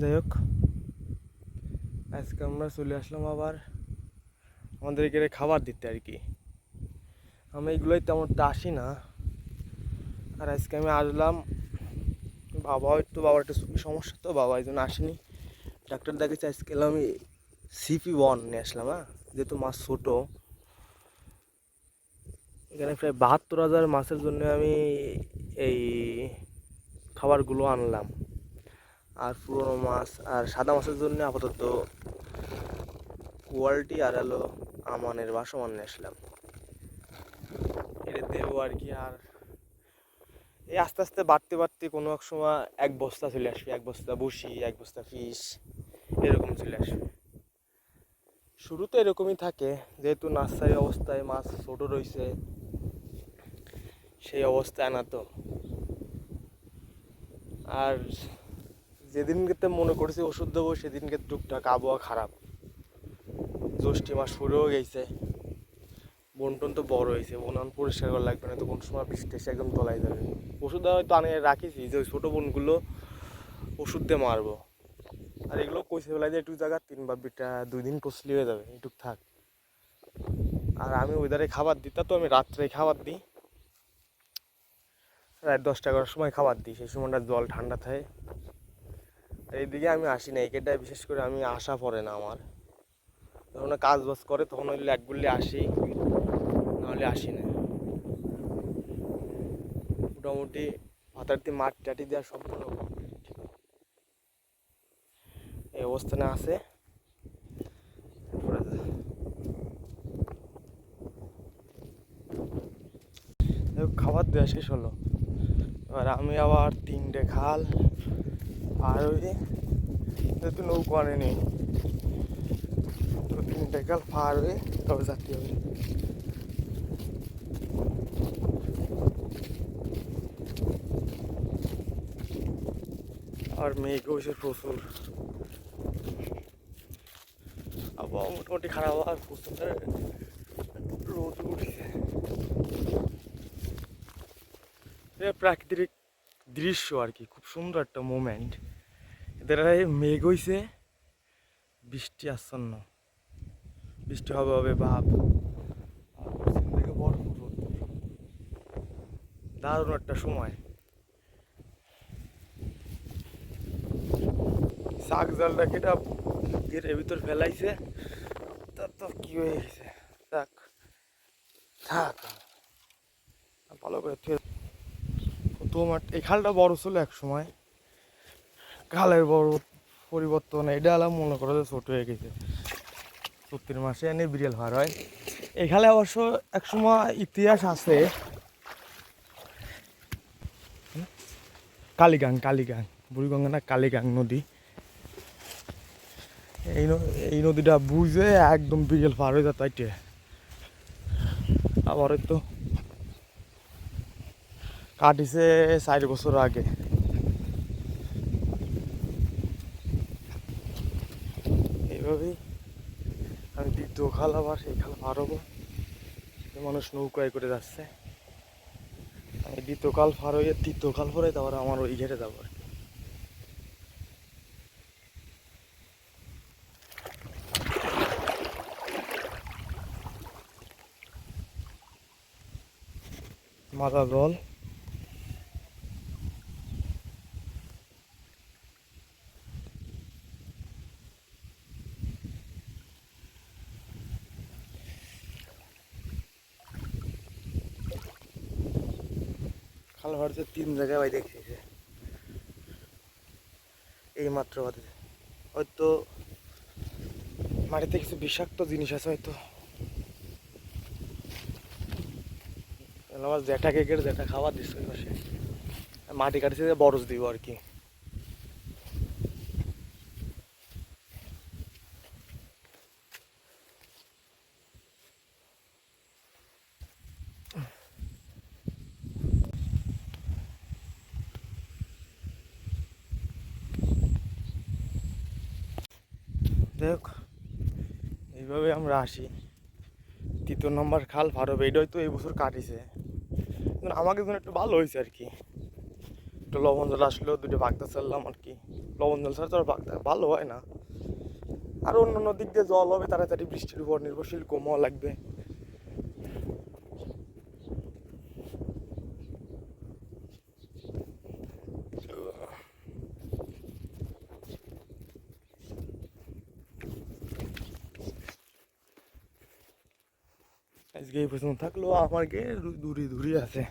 যাই হোক আজকে আমরা চলে আসলাম আবার আমাদের এখানে খাবার দিতে আর কি। আমি এগুলোই তেমন আসি না। আর আজকে আমি আসলাম বাবা একটু, বাবার একটু সমস্যা তো, বাবা এই জন্য আসেনি। ডাক্তার দেখেছে আজকে আমি সিপি ওয়ান নিয়ে আসলাম হ্যাঁ? যেহেতু মাছ ছোটো। এখানে প্রায় বাহাত্তর হাজার মাছের জন্য আমি এই খাবারগুলো আনলাম। আর পুরোনো মাছ আর সাদা মাছের জন্য আপাতত কোয়ালিটি আর হলো আমানের বাসমান নিয়ে আসলাম। এটা দেবো আর কি আর এই আস্তে আস্তে বাড়তে বাড়তে কোনো এক সময় এক বস্তা চলে আসবে, এক বস্তা বসি, এক বস্তা ফিশ এরকম চলে আসবে। শুরুতে এরকমই থাকে, যেহেতু নার্সারি অবস্থায় মাছ ছোটো রয়েছে, সেই অবস্থায় আনা তো। আর যেদিনকে মনে করেছি ওষুধ দেবো, সেদিনকে টুকটাক আবহাওয়া খারাপ। জ্যৈষ্ঠী মাস শুরুও গেছে। বন্টন তো বড় হয়েছে বনান পরিষ্কার করা লাগবে না তো কোন সময় বৃষ্টি এসে একদম তলায় যাবে। ওষুধ হয়তো আনে রাখিছি, যে ওই ছোটো বোনগুলো ওষুধ দিয়ে মারবো। আর এগুলো কইছে বেলায় যে একটু জায়গা তিন বা বিটা দুই দিন কষলি হয়ে যাবে একটু থাক। আর আমি ওইদারে খাবার দিই, তা তো আমি রাত্রে খাবার দিই। রাত দশটা এগারোটার সময় খাবার দিই, সেই সময়টা জল ঠান্ডা থাকে। এইদিকে আমি আসি না একেটায় বিশেষ করে আমি আসা পড়ে না আমার। যখন কাজ বাজ করে, তখন ওই ল্যাটগুলি আসি, নাহলে আসি না। মোটামুটি পাতার দিয়ে মাঠ টাটি দেওয়া সম্পূর্ণ। এই অবস্থানে আছে। খাবার দেওয়া শেষ হলো। এবার আমি আবার তিনটে খাল। আর ওই যেহেতু নৌকো আনেনি, তো তিনটে খাল পার হয়ে তবে যাত্রী হবে। আর মেঘ হয়েছে প্রচুর। আবহাওয়া মোটামুটি খারাপ আর প্রচুর রোদ উঠেছে। প্রাকৃতিক দৃশ্য আর কি, খুব সুন্দর একটা মোমেন্ট এদের মেঘ হইছে, বৃষ্টি আসন্ন বৃষ্টি হবে হবে ভাব থেকে ভরপুর। দারুণ একটা সময়। শাক জালটা কেটা এর ভিতর ফেলাইছে। তার তো কি হয়ে গেছে? থাক থাক। ভালো করে থুয়ে তোমার এই খালটা বড় ছিল এক সময়। খালের বড় পরিবর্তন, এটা আলাম মনে করো যে ছোট হয়ে গেছে। সত্তর মাসে এনে বিড়াল ভার হয়। এখানে অবশ্য এক সময় ইতিহাস আছে? কালীগাং কালীগাং, বুড়িগঙ্গা না, কালীগাং নদী। এই এই নদীটা বুঝে একদম বিড়াল পার হয়ে যেত আইটে আবার তো কাটিছে চার বছর আগে এইভাবেই আমি দ্বিতীয় খাল আবার সেই খাল পার হব মানুষ নৌকায় করে যাচ্ছে। আমি দ্বিতীয় কাল পার হয়ে তৃতীয় কাল পরে তারপরে আমার ওই ঘেরে যাব আর কি। মাথা জল খাল ভারতে তিন জায়গায় ভাই দেখেছে এই মাত্র বাদে। হয়তো মাটিতে কিছু বিষাক্ত জিনিস আছে হয়তো। আমার জ্যাঠা কেকের জ্যাঠা খাবার দিচ্ছে মাটি কাটছে বরজ দিব আর কি। দেখ, এইভাবে আমরা আসি। তৃতীয় নম্বর খাল ভারব এটাই তো এই বছর কাটিছে। আমাকে যেন একটু ভালো হয়েছে আর কি একটু লবণ জল আসলেও দুটো বাগদা চাললাম আর কি লবণ জল ছাড়া তো আর বাগদা, ভালো হয় না। আর অন্য অন্য দিক দিয়ে জল হবে, তাড়াতাড়ি বৃষ্টির উপর নির্ভরশীল কমও লাগবে। আজকে এই পর্যন্ত থাকল আমার গে দূরে দূরে আছে